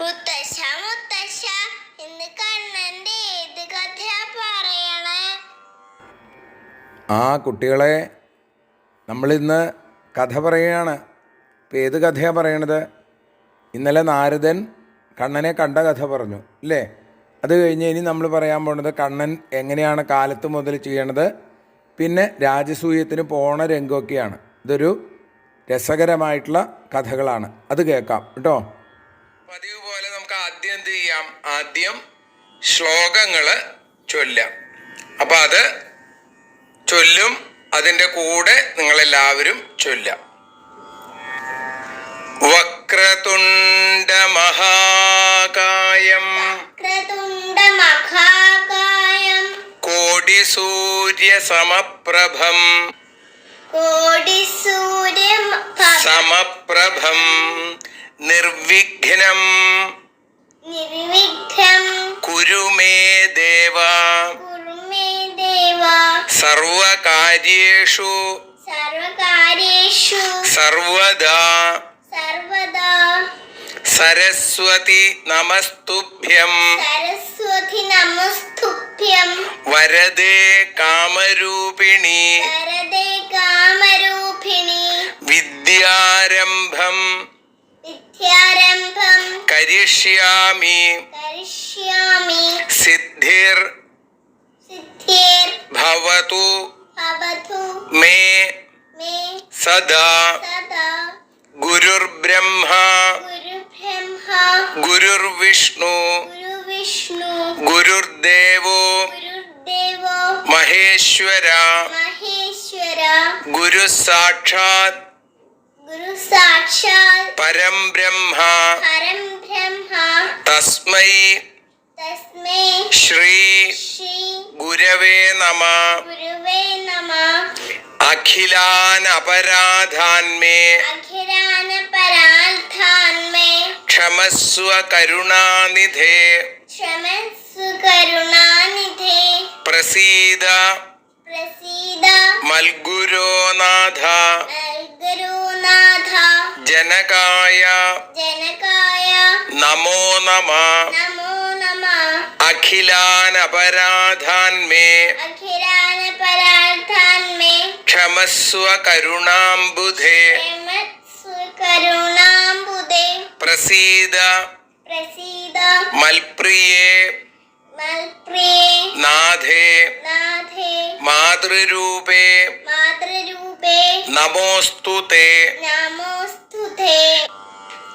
മുത്തശ്ശ മുത്തശ്ശ ഇന്ന് കണ്ണന്റെ ഏത് കഥയാ പറയണേ? ആ കുട്ടികളെ നമ്മളിന്ന് കഥ പറയുകയാണ്. ഇപ്പം ഏത് കഥയാണ് പറയണത്? ഇന്നലെ നാരദൻ കണ്ണനെ കണ്ട കഥ പറഞ്ഞു അല്ലേ അത് കഴിഞ്ഞ് ഇനി നമ്മൾ പറയാൻ പോണത് കണ്ണൻ എങ്ങനെയാണ് കാലത്ത് മുതൽ ചെയ്യണത് പിന്നെ രാജസൂയത്തിന് പോണ രംഗമൊക്കെയാണ്. ഇതൊരു രസകരമായിട്ടുള്ള കഥകളാണ്. അത് കേൾക്കാം കേട്ടോ? പതിവ് പോലെ നമുക്ക് ആദ്യം എന്ത് ചെയ്യാം? ആദ്യം ശ്ലോകങ്ങൾ ചൊല്ലാം. അപ്പം അത് ചൊല്ലും അതിന്റെ കൂടെ നിങ്ങളെല്ലാവരും ചൊല്ലാം. വക്രതുണ്ട മഹാകായം കോടി സൂര്യ സമപ്രഭം കോടി സൂര്യ സമപ്രഭം. നിർവിഘ്നം. കുരുമേ ദേവ. സർവകാര്യേഷു. സർവകാര്യേഷു. സർവദാ. സർവദാ. സരസ്വതി നമസ്തുഭ്യം. സരസ്വതി നമസ്തുഭ്യം. വരദേ കാമരൂപിണി. വരദേ കാമരൂപിണി. വിദ്യാരംഭം കരിഷ്യാമി. സിദ്ധിർ സിദ്ധിർ ഭവതു ഭവതു മേ മേ സദാ സദാ ഗുരുർബ്രഹ്മ ഗുരുർവിഷ്ണു ഗുരുർദേവോ മഹേശ്വര മഹേശ്വര ഗുരു സാക്ഷാത് ഗുരു സാക്ഷാത് പരം ബ്രഹ്മ പരം ബ്രഹ്മ തസ്മൈ. ശ്രീ. ഗുരവേ നമ. അഖിലാൻ ക്ഷമസ്വ കരുണാനിധേ. പ്രസീദ. മൽഗുരോനാഥ ഗുരുനാഥ ജനകായ. ജനകായ. നമോ നമ. അഖിലാൻ ക്ഷമസ്വ കരുണാംബുധേ. പ്രസീദ. പ്രസീദ. മൽപ്രിയേ. നാഥേ. മാതൃരൂപേ. നമോസ്തുതേ. നമോസ്തുതേ.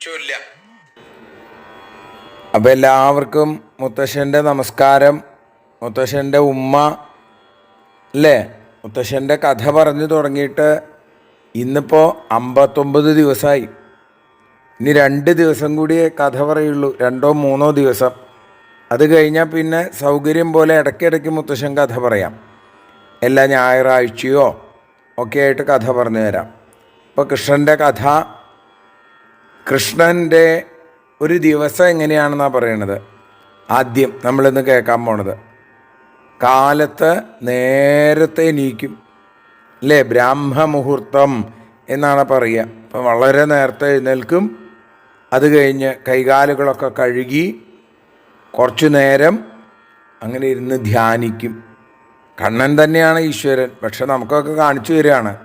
ചൊല്ല അപ്പോൾ എല്ലാവർക്കും മുത്തശ്ശന്റെ നമസ്കാരം. മുത്തശ്ശന്റെ ഉമ്മ അല്ലേ? മുത്തശ്ശന്റെ കഥ പറഞ്ഞു തുടങ്ങിയിട്ട് ഇന്നിപ്പോൾ അമ്പത്തൊമ്പത് ദിവസമായി ഇനി രണ്ട് ദിവസം കൂടിയേ കഥ പറയുള്ളൂ. രണ്ടോ മൂന്നോ ദിവസം. അത് കഴിഞ്ഞാൽ പിന്നെ സൗകര്യം പോലെ ഇടയ്ക്കിടയ്ക്ക് മുത്തശ്ശൻ കഥ പറയാം. എല്ലാ ഞായറാഴ്ചയോ ഒക്കെ ആയിട്ട് കഥ പറഞ്ഞു തരാം. ഇപ്പോൾ കൃഷ്ണന്റെ കഥ കൃഷ്ണന്റെ ഒരു ദിവസം എങ്ങനെയാണെന്നാണ് പറയണത്? ആദ്യം നമ്മളിന്ന് കേൾക്കാൻ പോണത്. കാലത്ത് നേരത്തെ നീക്കും അല്ലേ ബ്രാഹ്മ മുഹൂർത്തം എന്നാണ് പറയുക. അപ്പം വളരെ നേരത്തെ എഴുന്നേൽക്കും. അത് കഴിഞ്ഞ് കൈകാലുകളൊക്കെ കഴുകി കുറച്ചു നേരം അങ്ങനെ ഇരുന്ന് ധ്യാനിക്കും. കണ്ണൻ തന്നെയാണ് ഈശ്വരൻ. പക്ഷെ നമുക്കൊക്കെ കാണിച്ചു തരികയാണ്.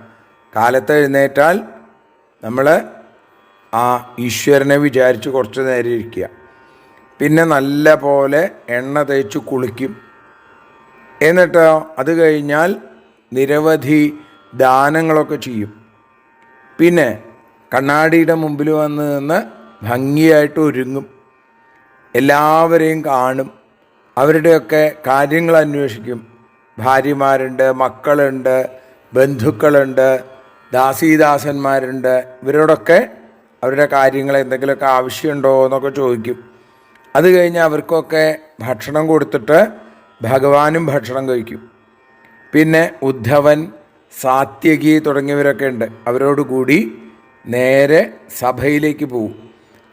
കാലത്ത് എഴുന്നേറ്റാൽ നമ്മൾ ആ ഈശ്വരനെ വിചാരിച്ച് കുറച്ച് നേരം ഇരിക്കുക. പിന്നെ നല്ല പോലെ എണ്ണ തേച്ച് കുളിക്കും. എന്നിട്ടോ അത് കഴിഞ്ഞാൽ നിരവധി ദാനങ്ങളൊക്കെ ചെയ്യും. പിന്നെ കണ്ണാടിയുടെ മുമ്പിൽ വന്ന് നിന്ന് ഭംഗിയായിട്ട് ഒരുങ്ങും. എല്ലാവരെയും കാണും. അവരുടെയൊക്കെ കാര്യങ്ങൾ അന്വേഷിക്കും. ഭാര്യമാരുണ്ട് മക്കളുണ്ട് ബന്ധുക്കളുണ്ട് ദാസീദാസന്മാരുണ്ട്. ഇവരോടൊക്കെ അവരുടെ കാര്യങ്ങൾ എന്തെങ്കിലുമൊക്കെ ആവശ്യമുണ്ടോ എന്നൊക്കെ ചോദിക്കും. അത് കഴിഞ്ഞ് അവർക്കൊക്കെ ഭക്ഷണം കൊടുത്തിട്ട് ഭഗവാനും ഭക്ഷണം കഴിക്കും. പിന്നെ ഉദ്ധവൻ സാത്യകി തുടങ്ങിയവരൊക്കെ ഉണ്ട്. അവരോടുകൂടി നേരെ സഭയിലേക്ക് പോവും.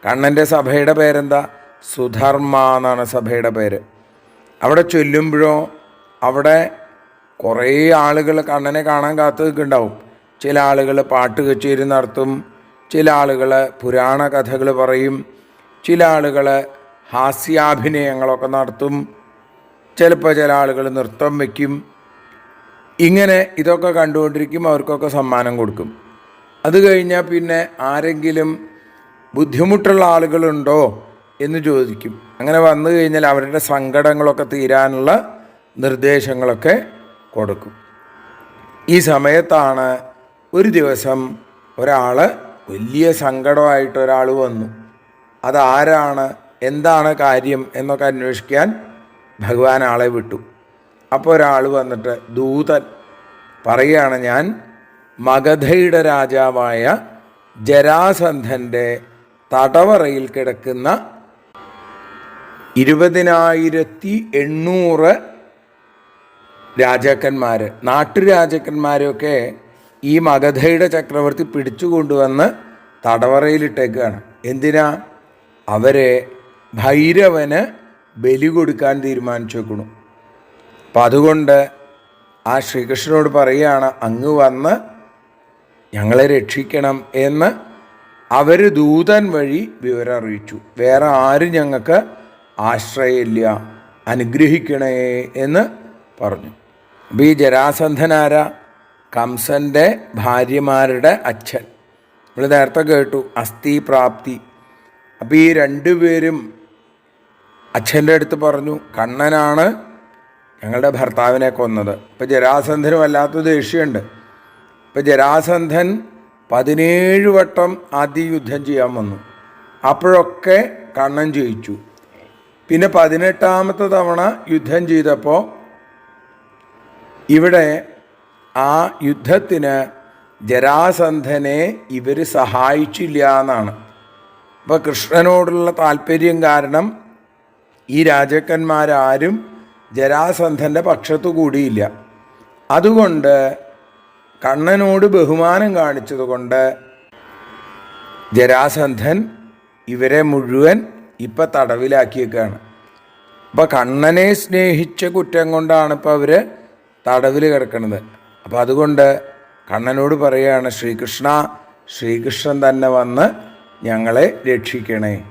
കണ്ണന്റെ സഭയുടെ പേരെന്താ? സുധർമ്മ എന്നാണ് സഭയുടെ പേര്. അവിടെ ചൊല്ലുമ്പോഴോ അവിടെ കുറേ ആളുകൾ കണ്ണനെ കാണാൻ കാത്തു നിൽക്കുന്നുണ്ടാവും ചില ആളുകൾ പാട്ട് കച്ചേരി നടത്തും ചില ആളുകൾ പുരാണ കഥകൾ പറയും ചില ആളുകൾ ഹാസ്യാഭിനയങ്ങളൊക്കെ നടത്തും ചിലപ്പോൾ ചില ആളുകൾ നൃത്തം വയ്ക്കും ഇങ്ങനെ ഇതൊക്കെ കണ്ടുകൊണ്ടിരിക്കും അവർക്കൊക്കെ സമ്മാനം കൊടുക്കും. അത് കഴിഞ്ഞാൽ പിന്നെ ആരെങ്കിലും ബുദ്ധിമുട്ടുള്ള ആളുകളുണ്ടോ എന്ന് ചോദിക്കും. അങ്ങനെ വന്നു കഴിഞ്ഞാൽ അവരുടെ സങ്കടങ്ങളൊക്കെ തീരാനുള്ള നിർദ്ദേശങ്ങളൊക്കെ കൊടുക്കും. ഈ സമയത്താണ് ഒരു ദിവസം ഒരാൾ വലിയ സങ്കടമായിട്ട് ഒരാൾ വന്നു. അതാരാണ്? എന്താണ് കാര്യം? എന്നൊക്കെ അന്വേഷിക്കാൻ ഭഗവാൻ ആളെ വിട്ടു. അപ്പോൾ ഒരാൾ വന്നിട്ട് ദൂതൻ പറയുകയാണ് ഞാൻ മഗധയുടെ രാജാവായ ജരാസന്ധന്റെ തടവറയിൽ കിടക്കുന്ന ഇരുപതിനായിരത്തി എണ്ണൂറ് രാജാക്കന്മാർ നാട്ടുരാജാക്കന്മാരൊക്കെ ഈ മഗധയുടെ ചക്രവർത്തി പിടിച്ചു കൊണ്ടുവന്ന് തടവറയിലിട്ടേക്കാണ് എന്തിനാ? അവരെ ഭൈരവന് ബലി കൊടുക്കാൻ തീരുമാനിച്ചു വെക്കണു അപ്പം അതുകൊണ്ട് ആ ശ്രീകൃഷ്ണനോട് പറയുകയാണ് അങ്ങ് വന്ന് ഞങ്ങളെ രക്ഷിക്കണം എന്ന് അവർ ദൂതൻ വഴി വിവരം അറിയിച്ചു. വേറെ ആരും ഞങ്ങൾക്ക് ആശ്രയമില്ല അനുഗ്രഹിക്കണേ എന്ന് പറഞ്ഞു. അപ്പോൾ ഈ ജരാസന്ധനാര? കംസന്റെ ഭാര്യമാരുടെ അച്ഛൻ. നമ്മൾ നേരത്തെ കേട്ടു അസ്ഥി പ്രാപ്തി. അപ്പോൾ ഈ രണ്ടുപേരും അച്ഛന്റെ അടുത്ത് പറഞ്ഞു കണ്ണനാണ് ഞങ്ങളുടെ ഭർത്താവിനെ കൊന്നത്. ഇപ്പം ജരാസന്ധനും വല്ലാത്ത ദേഷ്യമുണ്ട്. ഇപ്പം ജരാസന്ധൻ പതിനേഴ് വട്ടം ആദ്യ യുദ്ധം ചെയ്യാൻ വന്നു. അപ്പോഴൊക്കെ കണ്ണൻ ജയിച്ചു. പിന്നെ പതിനെട്ടാമത്തെ തവണ യുദ്ധം ചെയ്തപ്പോൾ ഇവിടെ ആ യുദ്ധത്തിന് ജരാസന്ധനെ ഇവർ സഹായിച്ചില്ല എന്നാണ്. അപ്പോൾ കൃഷ്ണനോടുള്ള താല്പര്യം കാരണം ഈ രാജാക്കന്മാരാരും ജരാസന്ധന്റെ പക്ഷത്തു കൂടിയില്ല. അതുകൊണ്ട് കണ്ണനോട് ബഹുമാനം കാണിച്ചതുകൊണ്ട് ജരാസന്ധൻ ഇവരെ മുഴുവൻ ഇപ്പം തടവിലാക്കിയേക്കാണ്. അപ്പോൾ കണ്ണനെ സ്നേഹിച്ച കുറ്റം കൊണ്ടാണ് ഇപ്പോൾ അവർ തടവിൽ കിടക്കുന്നത് അപ്പോൾ അതുകൊണ്ട് കണ്ണനോട് പറയുകയാണ് ശ്രീകൃഷ്ണ ശ്രീകൃഷ്ണൻ തന്നെ വന്ന് ഞങ്ങളെ രക്ഷിക്കണേ.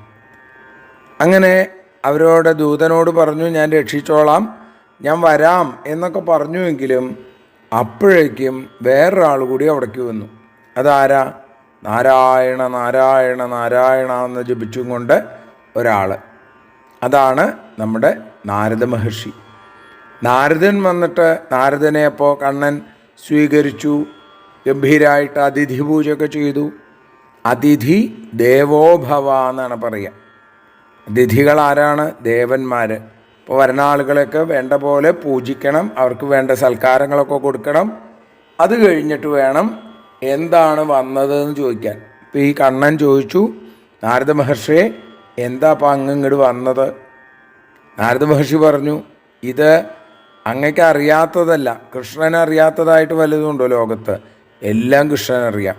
അങ്ങനെ അവരോട് ദൂതനോട് പറഞ്ഞു ഞാൻ രക്ഷിച്ചോളാം ഞാൻ വരാം എന്നൊക്കെ പറഞ്ഞുവെങ്കിലും അപ്പോഴേക്കും വേറൊരാൾ കൂടി അവിടേക്ക് വന്നു. അതാരാ? നാരായണ നാരായണ നാരായണ എന്ന് ജപിച്ചും കൊണ്ട് ഒരാൾ അതാണ് നമ്മുടെ നാരദ മഹർഷി. നാരദൻ വന്നിട്ട് നാരദനെ അപ്പോൾ കണ്ണൻ സ്വീകരിച്ചു ഗംഭീരമായിട്ട് അതിഥി പൂജയൊക്കെ ചെയ്തു. അതിഥി ദേവോഭവ എന്നാണ് പറയുക അതിഥികൾ ആരാണ് ദേവന്മാർ ഇപ്പോൾ വരുന്ന വേണ്ട പോലെ പൂജിക്കണം അവർക്ക് വേണ്ട സൽക്കാരങ്ങളൊക്കെ കൊടുക്കണം. അത് കഴിഞ്ഞിട്ട് വേണം എന്താണ് വന്നതെന്ന് ചോദിക്കാൻ. ഇപ്പോൾ ഈ കണ്ണൻ ചോദിച്ചു നാരദ മഹർഷിയെ എന്താ അപ്പം അങ്ങ് ഇങ്ങോട്ട് വന്നത്? നാരദ മഹർഷി പറഞ്ഞു ഇത് അങ്ങക്ക് അറിയാത്തതല്ല. കൃഷ്ണൻ അറിയാത്തതായിട്ട് വലുതുണ്ടോ ലോകത്ത്? എല്ലാം കൃഷ്ണൻ അറിയാം.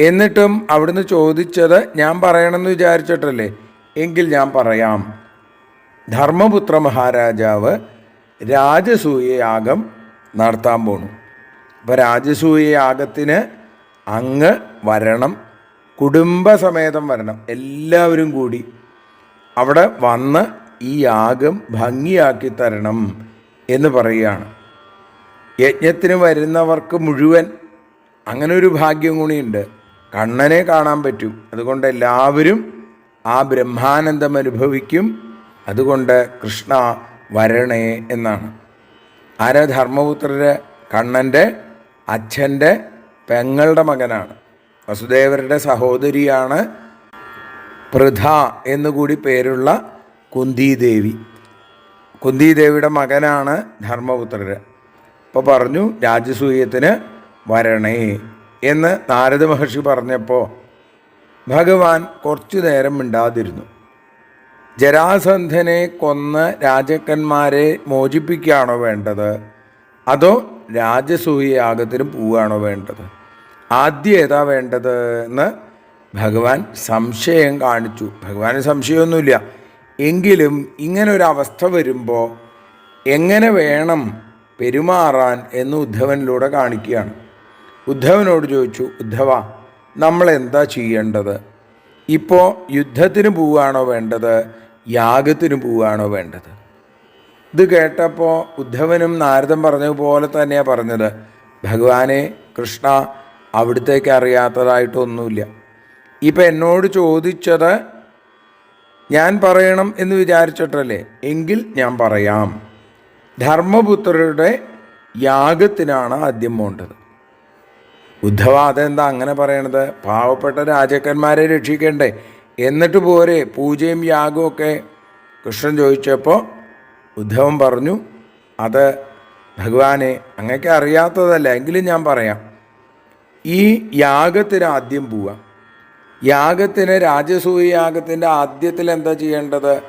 എന്നിട്ടും അവിടുന്ന് ചോദിച്ചത് ഞാൻ പറയണമെന്ന് വിചാരിച്ചിട്ടല്ലേ? എങ്കിൽ ഞാൻ പറയാം. ധർമ്മപുത്ര മഹാരാജാവ് രാജസൂയ യാഗം നടത്താൻ പോണു. അപ്പോൾ രാജസൂയ യാഗത്തിന് അങ്ങ് വരണം. കുടുംബസമേതം വരണം. എല്ലാവരും കൂടി അവിടെ വന്ന് ഈ യാഗം ഭംഗിയാക്കി തരണം. എന്ന് പറയുകയാണ്. യജ്ഞത്തിന് വരുന്നവർക്ക് മുഴുവൻ അങ്ങനെ ഒരു ഭാഗ്യം കൂടിയുണ്ട്. കണ്ണനെ കാണാൻ പറ്റും. അതുകൊണ്ട് എല്ലാവരും ആ ബ്രഹ്മാനന്ദം അനുഭവിക്കും. അതുകൊണ്ട് കൃഷ്ണ വരണേ എന്നാണ്. ആരാ ധർമ്മപുത്രര് കണ്ണന്റെ അച്ഛന്റെ പെങ്ങളുടെ മകനാണ്. വസുദേവരുടെ സഹോദരിയാണ് പൃഥ എന്നുകൂടി പേരുള്ള കുന്തിദേവി. കുന്തിദേവിയുടെ മകനാണ് ധർമ്മപുത്രർ അപ്പോൾ പറഞ്ഞു രാജസൂയത്തിന് വരണേ എന്ന് നാരദ മഹർഷി പറഞ്ഞപ്പോൾ ഭഗവാൻ കുറച്ചു നേരം മിണ്ടാതിരുന്നു. ജരാസന്ധനെ കൊന്ന് രാജാക്കന്മാരെ മോചിപ്പിക്കുകയാണോ വേണ്ടത്? അതോ രാജസൂയയാഗത്തിന് പോവുകയാണോ വേണ്ടത്? ആദ്യം ഏതാ വേണ്ടത് എന്ന് ഭഗവാൻ സംശയം കാണിച്ചു. ഭഗവാന് സംശയമൊന്നുമില്ല. എങ്കിലും ഇങ്ങനെ ഒരു അവസ്ഥ വരുമ്പോൾ എങ്ങനെ വേണം പെരുമാറാൻ എന്ന് ഉദ്ധവനിലൂടെ കാണിക്കുകയാണ്. ഉദ്ധവനോട് ചോദിച്ചു ഉദ്ധവ നമ്മൾ എന്താ ചെയ്യേണ്ടത്? ഇപ്പോൾ യുദ്ധത്തിന് പോവുകയാണോ വേണ്ടത്? യാഗത്തിന് പോവുകയാണോ വേണ്ടത്? ഇത് കേട്ടപ്പോൾ ഉദ്ധവനും നാരദൻ പറഞ്ഞതുപോലെ തന്നെയാണ് പറഞ്ഞത്. ഭഗവാനെ കൃഷ്ണ അവിടുത്തേക്ക് അറിയാത്തതായിട്ടൊന്നുമില്ല. ഇപ്പം എന്നോട് ചോദിച്ചത് ഞാൻ പറയണം എന്ന് വിചാരിച്ചിട്ടല്ലേ? എങ്കിൽ ഞാൻ പറയാം. ധർമ്മപുത്രരുടെ യാഗത്തിനാണ് ആദ്യം പോണ്ടത്. ഉദ്ധവ അതെന്താ അങ്ങനെ പറയണത്? പാവപ്പെട്ട രാജാക്കന്മാരെ രക്ഷിക്കണ്ടേ? എന്നിട്ട് പോരെ പൂജയും യാഗവും ഒക്കെ? കൃഷ്ണൻ ചോദിച്ചപ്പോൾ ഉദ്ധവൻ പറഞ്ഞു അത് ഭഗവാനെ അങ്ങക്ക് അറിയാത്തതല്ല എങ്കിലും ഞാൻ പറയാം. ഈ യാഗത്തിന് ആദ്യം പോവാം. യാഗത്തിന് രാജസൂയ യാഗത്തിന്റെ ആദ്യത്തിൽ എന്താ ചെയ്യേണ്ടത്?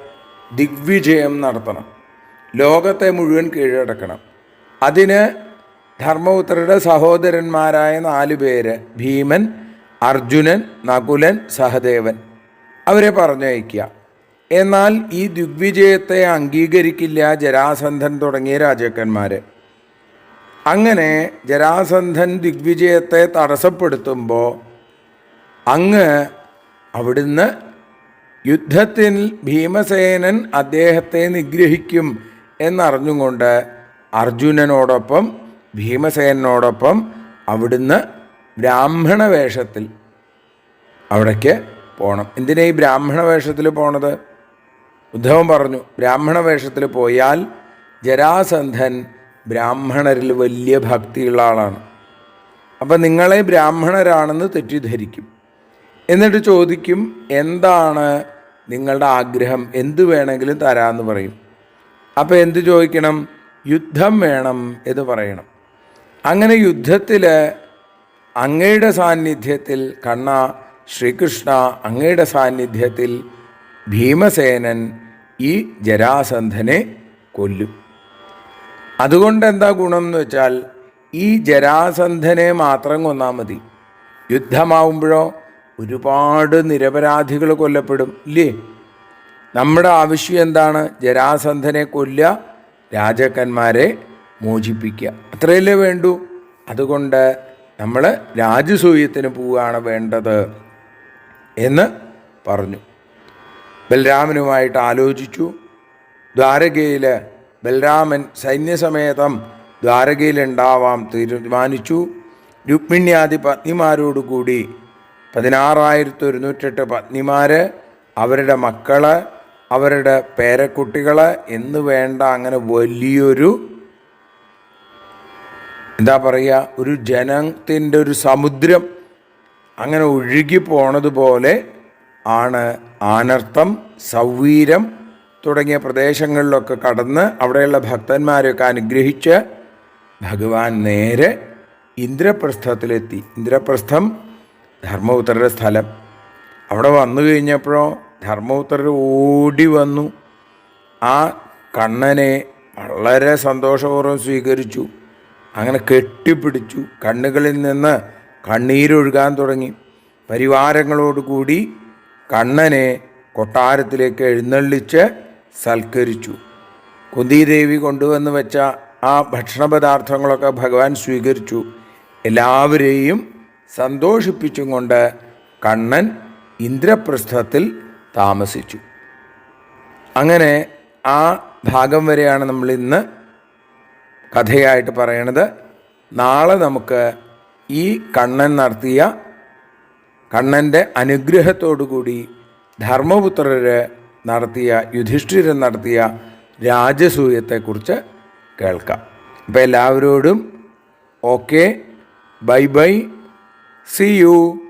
ദിഗ്വിജയം നടത്തണം. ലോകത്തെ മുഴുവൻ കീഴടക്കണം. അതിന് ധർമ്മപുത്രരുടെ സഹോദരന്മാരായ നാല് പേര് ഭീമൻ അർജുനൻ നകുലൻ സഹദേവൻ. അവരെ പറഞ്ഞയക്കുക. എന്നാൽ ഈ ദിഗ്വിജയത്തെ അംഗീകരിക്കില്ല ജരാസന്ധൻ തുടങ്ങിയ രാജാക്കന്മാർ അങ്ങനെ ജരാസന്ധൻ ദിഗ്വിജയത്തെ തടസ്സപ്പെടുത്തുമ്പോൾ അങ്ങ് അവിടുന്ന് യുദ്ധത്തിൽ ഭീമസേനൻ അദ്ദേഹത്തെ നിഗ്രഹിക്കും എന്നറിഞ്ഞുകൊണ്ട് അർജുനനോടൊപ്പം ഭീമസേനോടൊപ്പം അവിടുന്ന് ബ്രാഹ്മണ വേഷത്തിൽ അവിടേക്ക് പോകണം എന്തിനാ ഈ ബ്രാഹ്മണ വേഷത്തിൽ പോണത്? ഉദ്ധവൻ പറഞ്ഞു ബ്രാഹ്മണ വേഷത്തിൽ പോയാൽ ജരാസന്ധൻ ബ്രാഹ്മണരിൽ വലിയ ഭക്തിയുള്ള ആളാണ്. അപ്പം നിങ്ങളെ ബ്രാഹ്മണരാണെന്ന് തെറ്റിദ്ധരിക്കും. എന്നിട്ട് ചോദിക്കും എന്താണ് നിങ്ങളുടെ ആഗ്രഹം? എന്ത് വേണമെങ്കിലും തരാമെന്ന് പറയും. അപ്പോൾ എന്ത് ചോദിക്കണം? യുദ്ധം വേണം എന്ന് പറയണം. അങ്ങനെ യുദ്ധത്തിൽ അങ്ങയുടെ സാന്നിധ്യത്തിൽ കണ്ണ ശ്രീകൃഷ്ണ അങ്ങയുടെ സാന്നിധ്യത്തിൽ ഭീമസേനൻ ഈ ജരാസന്ധനെ കൊല്ലും. അതുകൊണ്ട് എന്താ ഗുണം എന്ന് വെച്ചാൽ ഈ ജരാസന്ധനെ മാത്രം കൊന്നാൽ മതി. യുദ്ധമാവുമ്പോഴോ ഒരുപാട് നിരപരാധികൾ കൊല്ലപ്പെടും ഇല്ലേ? നമ്മുടെ ആവശ്യം എന്താണ്? ജരാസന്ധനെ കൊല്ലുക രാജാക്കന്മാരെ മോചിപ്പിക്കുക. അത്രയല്ലേ വേണ്ടൂ? അതുകൊണ്ട് നമ്മൾ രാജസൂയത്തിന് പോവുകയാണ് വേണ്ടത് എന്ന് പറഞ്ഞു. ബലരാമനുമായിട്ട് ആലോചിച്ചു. ദ്വാരകയിൽ ബലരാമൻ സൈന്യസമേതം ദ്വാരകയിലുണ്ടാവാം തീരുമാനിച്ചു. രുക്മിണ്യാദി പത്നിമാരോടുകൂടി പതിനാറായിരത്തി ഒരുന്നൂറ്റെട്ട് പത്നിമാർ അവരുടെ മക്കൾ അവരുടെ പേരക്കുട്ടികൾ എന്ന് വേണ്ട അങ്ങനെ വലിയൊരു എന്താ പറയുക ഒരു ജനത്തിന്റെ ഒരു സമുദ്രം അങ്ങനെ ഒഴുകി പോണതുപോലെ ആണ് ആനർത്ഥം സൗവീരം തുടങ്ങിയ പ്രദേശങ്ങളിലൊക്കെ കടന്ന് അവിടെയുള്ള ഭക്തന്മാരെയൊക്കെ അനുഗ്രഹിച്ച് ഭഗവാൻ നേരെ ഇന്ദ്രപ്രസ്ഥത്തിലെത്തി. ഇന്ദ്രപ്രസ്ഥം ധർമ്മപുത്രരുടെ സ്ഥലം. അവിടെ വന്നു കഴിഞ്ഞപ്പോഴോ ധർമ്മപുത്രർ ഓടി വന്നു. ആ കണ്ണനെ വളരെ സന്തോഷപൂർവം സ്വീകരിച്ചു. അങ്ങനെ കെട്ടിപ്പിടിച്ചു. കണ്ണുകളിൽ നിന്ന് കണ്ണീരൊഴുകാൻ തുടങ്ങി. പരിവാരങ്ങളോടുകൂടി കണ്ണനെ കൊട്ടാരത്തിലേക്ക് എഴുന്നള്ളിച്ച് സൽക്കരിച്ചു. കുന്തിദേവി കൊണ്ടുവന്ന് വെച്ച ആ ഭക്ഷണ പദാർത്ഥങ്ങളൊക്കെ ഭഗവാൻ സ്വീകരിച്ചു. എല്ലാവരെയും സന്തോഷിപ്പിച്ചും കൊണ്ട് കണ്ണൻ ഇന്ദ്രപ്രസ്ഥത്തിൽ താമസിച്ചു. അങ്ങനെ ആ ഭാഗം വരെയാണ് നമ്മൾ ഇന്ന് കഥയായിട്ട് പറയണത്. നാളെ നമുക്ക് ഈ കണ്ണൻ നടത്തിയ കണ്ണന്റെ അനുഗ്രഹത്തോടുകൂടി ധർമ്മപുത്രർ നടത്തിയ യുധിഷ്ഠിരൻ നടത്തിയ രാജസൂയത്തെക്കുറിച്ച് കേൾക്കാം. അപ്പോൾ എല്ലാവരോടും okay bye bye. See you.